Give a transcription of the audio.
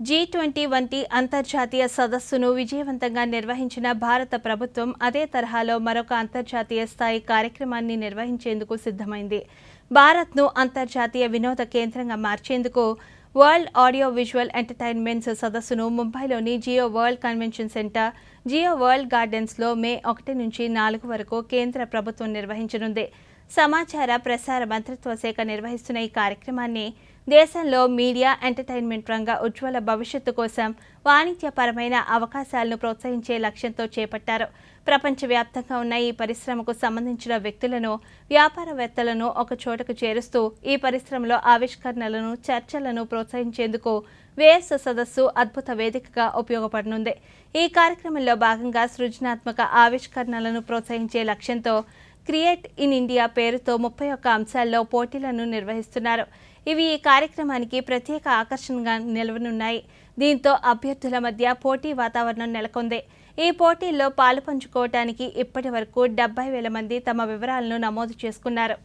G twenty వంటి అంతర్జాతీయ సదస్సును విజయవంతంగా నిర్వహించిన భారత ప్రభుత్వం అదే తరహాలో మరొక అంతర్జాతీయ స్థాయి కార్యక్రమాన్ని నిర్వహించేందుకు సిద్ధమైంది. భారత్ను అంతర్జాతీయ వినోద కేంద్రంగా మార్చేందుకు వరల్డ్ ఆడియో విజువల్ ఎంటర్టైన్మెంట్స్ సదస్సును ముంబైలోని Jio world convention centre Jio world గార్డెన్స్లో మే ఒకటి నుంచి నాలుగు వరకు కేంద్ర ప్రభుత్వం నిర్వహించనుంది. సమాచార ప్రసార మంత్రిత్వ శాఖ నిర్వహిస్తున్న ఈ కార్యక్రమాన్ని దేశంలో మీడియా ఎంటర్టైన్మెంట్ రంగ ఉజ్వల భవిష్యత్తు కోసం వాణిజ్యపరమైన అవకాశాలను ప్రోత్సహించే లక్ష్యంతో చేపట్టారు. ప్రపంచవ్యాప్తంగా ఉన్న ఈ పరిశ్రమకు సంబంధించిన వ్యక్తులను వ్యాపారవేత్తలను ఒక చోటకు చేరుస్తూ ఈ పరిశ్రమలో ఆవిష్కరణలను చర్చలను ప్రోత్సహించేందుకు వేస్ సదస్సు అద్భుత వేదికగా ఉపయోగపడనుంది. ఈ కార్యక్రమంలో భాగంగా సృజనాత్మక ఆవిష్కరణలను ప్రోత్సహించే లక్ష్యంతో క్రియేట్ ఇన్ ఇండియా పేరుతో ముప్పై ఒక్క అంశాల్లో పోటీలను నిర్వహిస్తున్నారు. ఇవి ఈ కార్యక్రమానికి ప్రత్యేక ఆకర్షణగా నిలవనున్నాయి. దీంతో అభ్యర్థుల మధ్య పోటీ వాతావరణం నెలకొంది. ఈ పోటీల్లో పాలు పంచుకోవటానికి ఇప్పటి వరకు డెబ్బై వేల మంది తమ వివరాలను నమోదు చేసుకున్నారు.